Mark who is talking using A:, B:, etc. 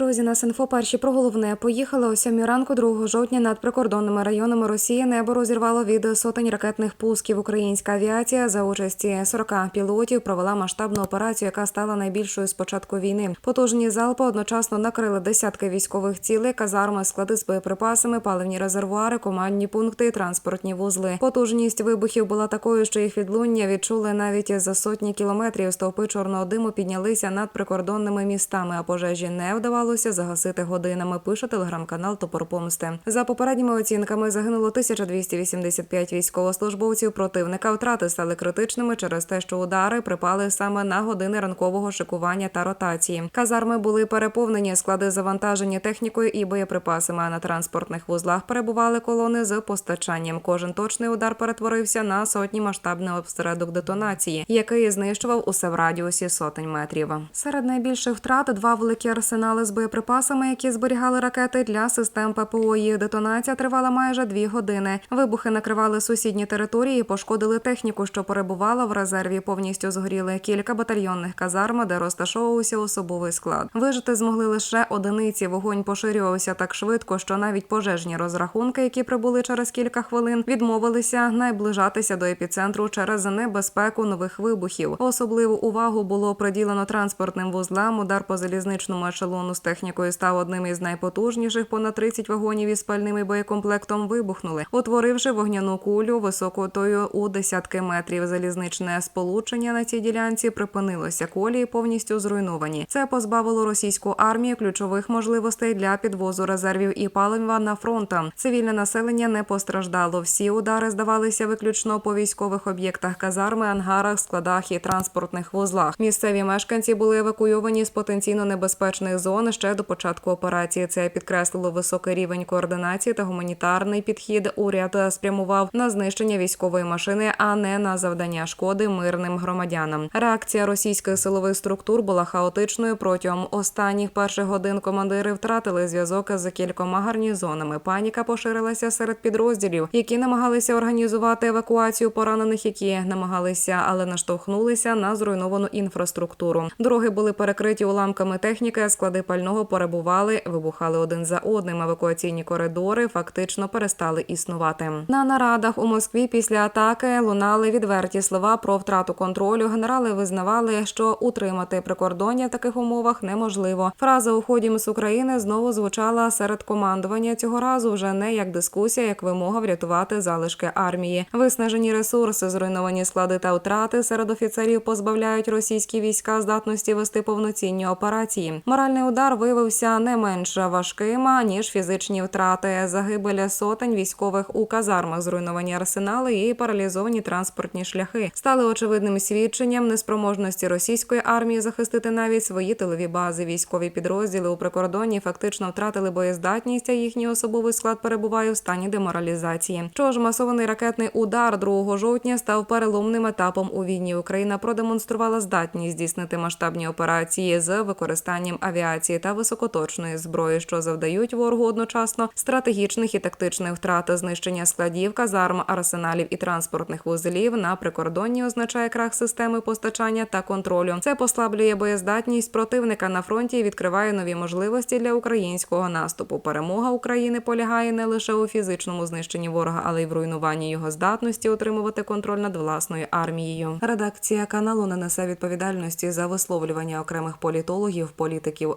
A: Друзі, на Синфо перші про головне поїхали о 7 ранку 2 жовтня над прикордонними районами Росії. Небо розірвало від сотень ракетних пусків. Українська авіація за участі 40 пілотів провела масштабну операцію, яка стала найбільшою з початку війни. Потужні залпи одночасно накрили десятки військових цілей, казарми, склади з боєприпасами, паливні резервуари, командні пункти транспортні вузли. Потужність вибухів була такою, що їх відлуння відчули навіть за сотні кілометрів. Стовпи чорного диму піднялися над прикордонними містами, а пожежі не вдавалося загасити годинами. Пише телеграм-канал Топор Помсти. За попередніми оцінками загинуло 1285 військовослужбовців. Противника втрати стали критичними через те, що удари припали саме на години ранкового шикування та ротації. Казарми були переповнені, склади завантажені технікою і боєприпасами. А на транспортних вузлах перебували колони з постачанням. Кожен точний удар перетворився на сотні масштабний обсередок детонації, який знищував усе в радіусі сотень метрів. Серед найбільших втрат два великі арсенали з боєприпасами, які зберігали ракети для систем ППО. Їх детонація тривала майже дві години. Вибухи накривали сусідні території, пошкодили техніку, що перебувала в резерві. Повністю згоріли кілька батальйонних казарм, де розташовувався особовий склад. Вижити змогли лише одиниці. Вогонь поширювався так швидко, що навіть пожежні розрахунки, які прибули через кілька хвилин, відмовилися наближатися до епіцентру через небезпеку нових вибухів. Особливу увагу було приділено транспортним вузлам. Удар по залізничному ешелону з технікою став одним із найпотужніших. Понад 30 вагонів із пальним боєкомплектом вибухнули, утворивши вогняну кулю високотою у десятки метрів. Залізничне сполучення на цій ділянці припинилося. Колії повністю зруйновані. Це позбавило російську армію ключових можливостей для підвозу резервів і палива на фронта. Цивільне населення не постраждало. Всі удари здавалися виключно по військових об'єктах казарми, ангарах, складах і транспортних вузлах. Місцеві мешканці були евакуйовані з потенційно небезпечних зон ще до початку операції. Це підкреслило високий рівень координації та гуманітарний підхід. Уряд спрямував на знищення військової машини, а не на завдання шкоди мирним громадянам. Реакція російських силових структур була хаотичною. Протягом останніх перших годин командири втратили зв'язок з кількома гарнізонами. Паніка поширилася серед підрозділів, які намагалися організувати евакуацію поранених, які намагалися, але наштовхнулися на зруйновану інфраструктуру. Дороги були перекриті уламками техніки, склади пального перебували, вибухали один за одним. Евакуаційні коридори фактично перестали існувати. На нарадах у Москві після атаки лунали відверті слова про втрату контролю. Генерали визнавали, що утримати прикордоння в таких умовах неможливо. Фраза «Уходім з України знову звучала серед командування цього разу вже не як дискусія, як вимога врятувати залишки армії. Виснажені ресурси, зруйновані склади та втрати серед офіцерів позбавляють російські війська здатності вести повноцінні операції. Моральний удар виявився не менш важким ніж фізичні втрати. Загибель сотень військових у казармах, зруйновані арсенали і паралізовані транспортні шляхи стали очевидним свідченням неспроможності російської армії захистити навіть свої тилові бази. Військові підрозділи у прикордонні фактично втратили боєздатність, а їхній особовий склад перебуває в стані деморалізації. Що ж, масований ракетний удар 2 жовтня став переломним етапом у війні. Україна продемонструвала здатність здійснити масштабні операції з використанням авіації та високоточної зброї, що завдають ворогу одночасно стратегічних і тактичних втрат, знищення складів, казарм, арсеналів і транспортних вузлів на прикордонні означає крах системи постачання та контролю. Це послаблює боєздатність противника на фронті і відкриває нові можливості для українського наступу. Перемога України полягає не лише у фізичному знищенні ворога, але й в руйнуванні його здатності отримувати контроль над власною армією. Редакція каналу не несе відповідальності за висловлювання окремих політологів, політиків,